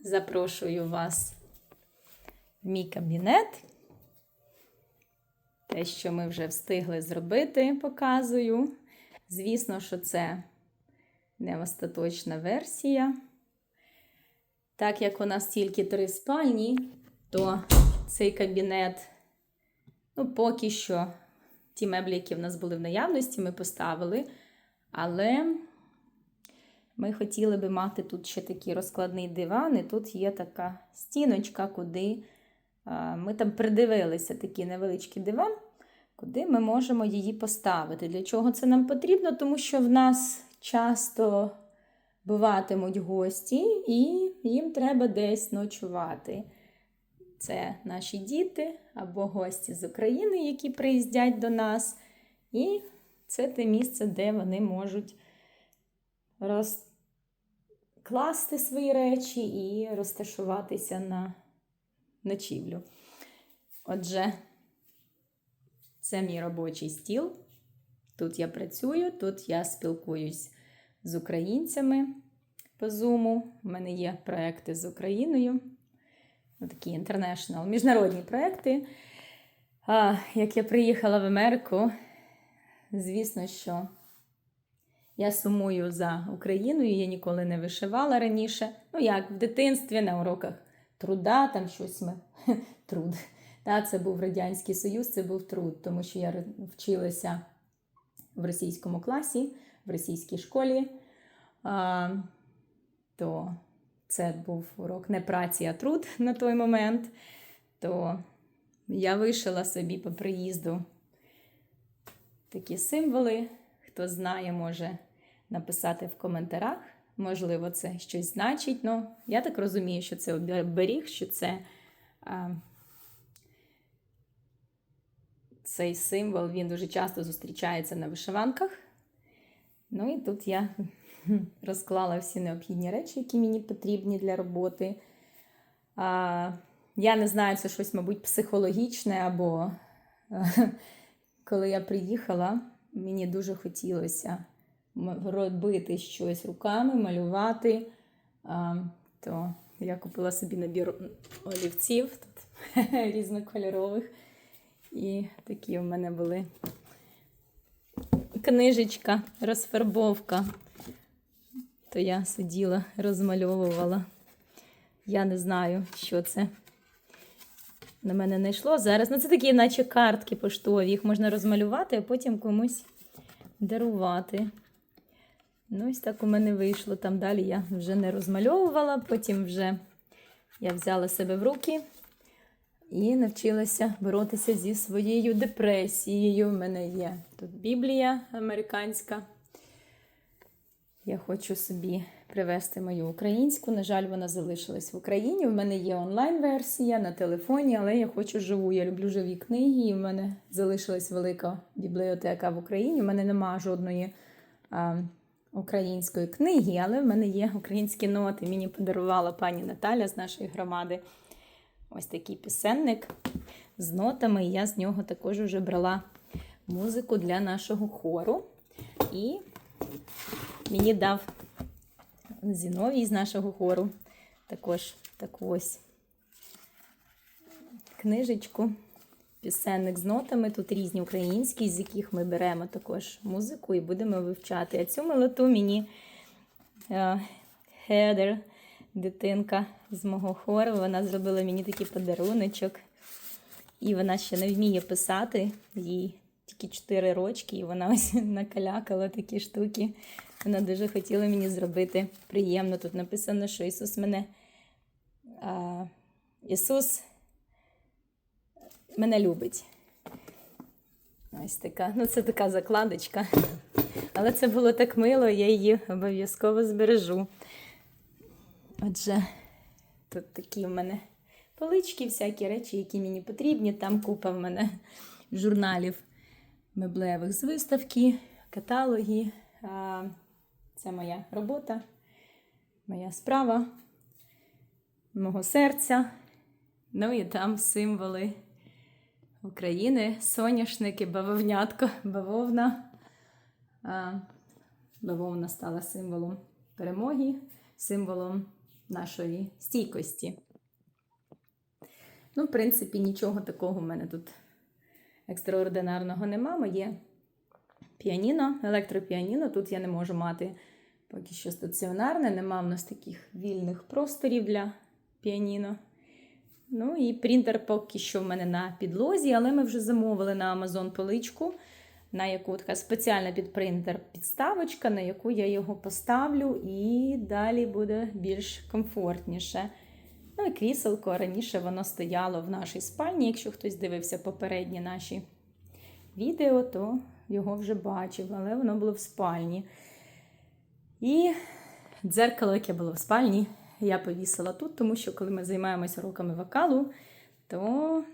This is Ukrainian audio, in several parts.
Запрошую вас в мій кабінет. Те, що ми вже встигли зробити, показую. Звісно, що це не остаточна версія. Так як у нас тільки три спальні, то цей кабінет, ну, поки що, ті меблі, які в нас були в наявності, ми поставили. Але ми хотіли би мати тут ще такий розкладний диван, і тут є така стіночка, куди ми там придивилися такий невеличкий диван, куди ми можемо її поставити. Для чого це нам потрібно? Тому що в нас часто буватимуть гості, і їм треба десь ночувати. Це наші діти або гості з України, які приїздять до нас. І це те місце, де вони можуть розкласти свої речі і розташуватися на ночівлю. Отже, це мій робочий стіл. Тут я працюю, тут я спілкуюсь з українцями по Zoom. У мене є проекти з Україною. Такі інтернешнл, міжнародні проекти. А, Як я приїхала в Америку, звісно, що я сумую за Україною, я ніколи не вишивала раніше. Ну, як в дитинстві на уроках труда, там щось ми труд. Та, це був Радянський Союз, це був труд, тому що я вчилася в російському класі, в російській школі. А, то це був урок не праці, а труд на той момент. То я вишила собі по приїзду такі символи. Хто знає, може написати в коментарях. Можливо, це щось значить. Ну, я так розумію, що це оберіг, що це а, цей символ він дуже часто зустрічається на вишиванках. Ну і тут я розклала всі необхідні речі, які мені потрібні для роботи. А, Я не знаю, це щось, мабуть, психологічне, або коли я приїхала, мені дуже хотілося робити щось руками, малювати. То я купила собі набір олівців тут, різнокольорових. І такі у мене були книжечка, розфарбовка. То я сиділа, розмальовувала. Я не знаю, що це. На мене не йшло зараз. Ну, це такі, наче картки поштові. Їх можна розмалювати, а потім комусь дарувати. Ну, ось так у мене вийшло. Там далі я вже не розмальовувала, потім вже я взяла себе в руки і навчилася боротися зі своєю депресією. У мене є тут Біблія американська. Я хочу собі привезти мою українську. На жаль, вона залишилась в Україні. У мене є онлайн-версія на телефоні, але я хочу живу. Я люблю живі книги. І в мене залишилась велика бібліотека в Україні. У мене немає жодної української книги, але в мене є українські ноти. Мені подарувала пані Наталя з нашої громади. Ось такий пісенник з нотами. І я з нього також вже брала музику для нашого хору. І мені дав Зіновій з нашого хору також таку ось книжечку, пісенник з нотами. Тут різні українські, з яких ми беремо також музику і будемо вивчати. А цю мелоту мені Хедер, дитинка з мого хору, вона зробила мені такий подаруночок. І вона ще не вміє писати, їй тільки 4 рочки, і вона ось накалякала такі штуки. Вона дуже хотіла мені зробити приємно. Тут написано, що Ісус мене. А, Ісус мене любить. Ось така. Ну, це така закладочка. Але це було так мило, я її обов'язково збережу. Отже, тут такі в мене полички, всякі речі, які мені потрібні. Там купа в мене журналів меблевих з виставки, каталоги. Це моя робота, моя справа, мого серця. Ну і там символи України, соняшники, бавовнятко, бавовна. Бавовна стала символом перемоги, символом нашої стійкості. Ну, в принципі, нічого такого в мене тут екстраординарного нема. Моє піаніно, електропіаніно. Тут я не можу мати поки що стаціонарне, нема в нас таких вільних просторів для піаніно. Ну і принтер поки що в мене на підлозі, але ми вже замовили на Amazon поличку, на яку така спеціальна під принтер підставочка, на яку я його поставлю, і далі буде більш комфортніше. Ну і кріселко раніше воно стояло в нашій спальні. Якщо хтось дивився попередні наші відео, то його вже бачив, але воно було в спальні. І дзеркало, яке було в спальні, я повісила тут, тому що коли ми займаємося уроками вокалу, то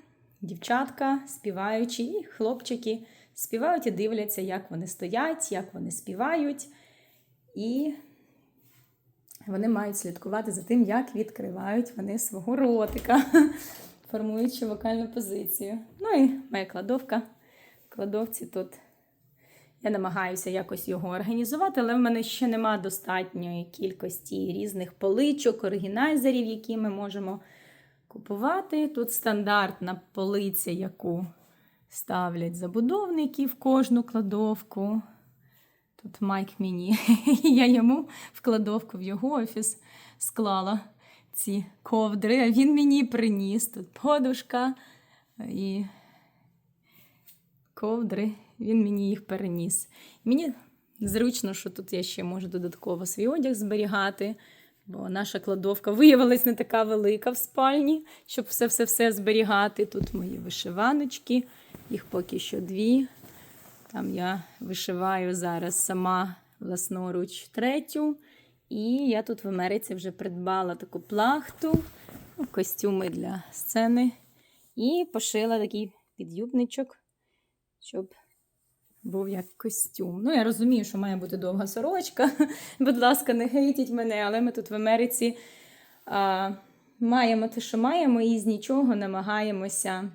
дівчатка, співаючі, і хлопчики співають і дивляться, як вони стоять, як вони співають. І вони мають слідкувати за тим, як відкривають вони свого ротика, формуючи вокальну позицію. Ну і моя кладовка. В кладовці тут я намагаюся якось його організувати, але в мене ще нема достатньої кількості різних поличок, органайзерів, які ми можемо купувати. Тут стандартна полиця, яку ставлять забудовники в кожну кладовку. Тут Майк мені. Я йому в кладовку в його офіс склала ці ковдри, а він мені приніс. Тут подушка і ковдри, він мені їх переніс. Мені зручно, що тут я ще можу додатково свій одяг зберігати, бо наша кладовка виявилась не така велика в спальні, щоб все-все-все зберігати. Тут мої вишиваночки, їх поки що дві. Там я вишиваю зараз сама власноруч третю. І я тут в Америці вже придбала таку плахту, ну, костюми для сцени. І пошила такий підюбничок, щоб був як костюм. Ну, я розумію, що має бути довга сорочка. Будь ласка, не гейтіть мене, але ми тут в Америці а, маємо те, що маємо, і з нічого намагаємося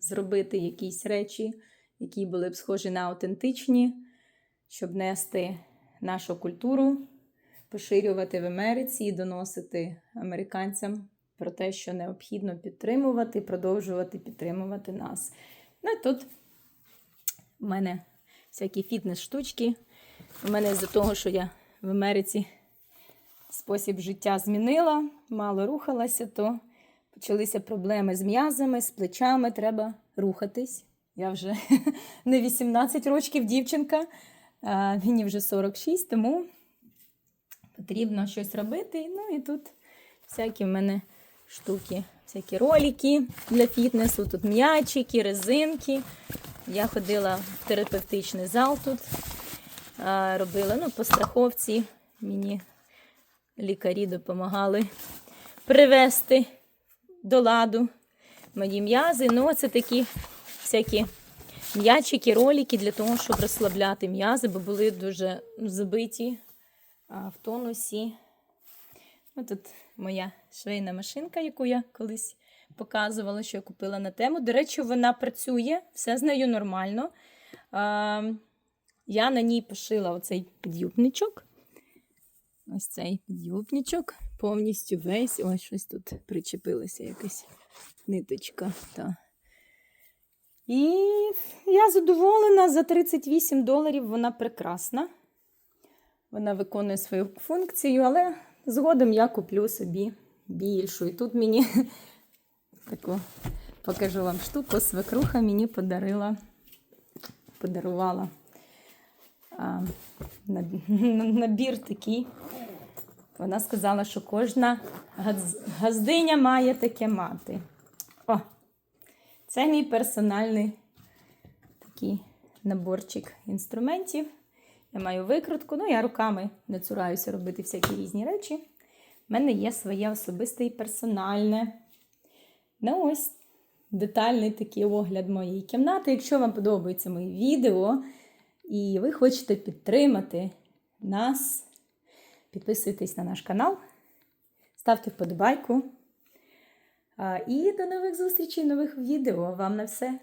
зробити якісь речі які були б схожі на аутентичні, щоб нести нашу культуру, поширювати в Америці і доносити американцям про те, що необхідно підтримувати, продовжувати підтримувати нас. Ну тут в мене всякі фітнес-штучки. У мене з-за того, що я в Америці спосіб життя змінила, мало рухалася, то почалися проблеми з м'язами, з плечами, треба рухатись. Я вже не 18 років дівчинка, а мені вже 46, тому потрібно щось робити. Ну і тут всякі в мене штуки, всякі ролики для фітнесу, тут м'ячики, резинки. Я ходила в терапевтичний зал тут, робила ну, по страховці. Мені лікарі допомагали привести до ладу мої м'язи. Ну, це такі всякі м'ячики, ролики для того, щоб розслабляти м'язи, бо були дуже забиті в тонусі. Ось тут моя швейна машинка, яку я колись показувала, що я купила на тему. До речі, вона працює, все з нею нормально. Я на ній пошила оцей під'юбничок. Ось цей під'юбничок. Повністю весь. Ось щось тут причепилося, якась ниточка. Та. І я задоволена, за 38 доларів вона прекрасна. Вона виконує свою функцію, але згодом я куплю собі більшу. І тут мені таку покажу вам штуку, свекруха мені подарила, подарувала а, набір такий. Вона сказала, що кожна газдиня має таке мати. О! Це мій персональний такий наборчик інструментів. Я маю викрутку, ну я руками не цураюся робити всякі різні речі. У мене є своє особисте і персональне. Ну, ось детальний такий огляд моєї кімнати. Якщо вам подобається моє відео і ви хочете підтримати нас, підписуйтесь на наш канал, ставте вподобайку. І до нових зустрічей, нових відео. Вам на все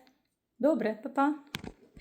добре, Па-па!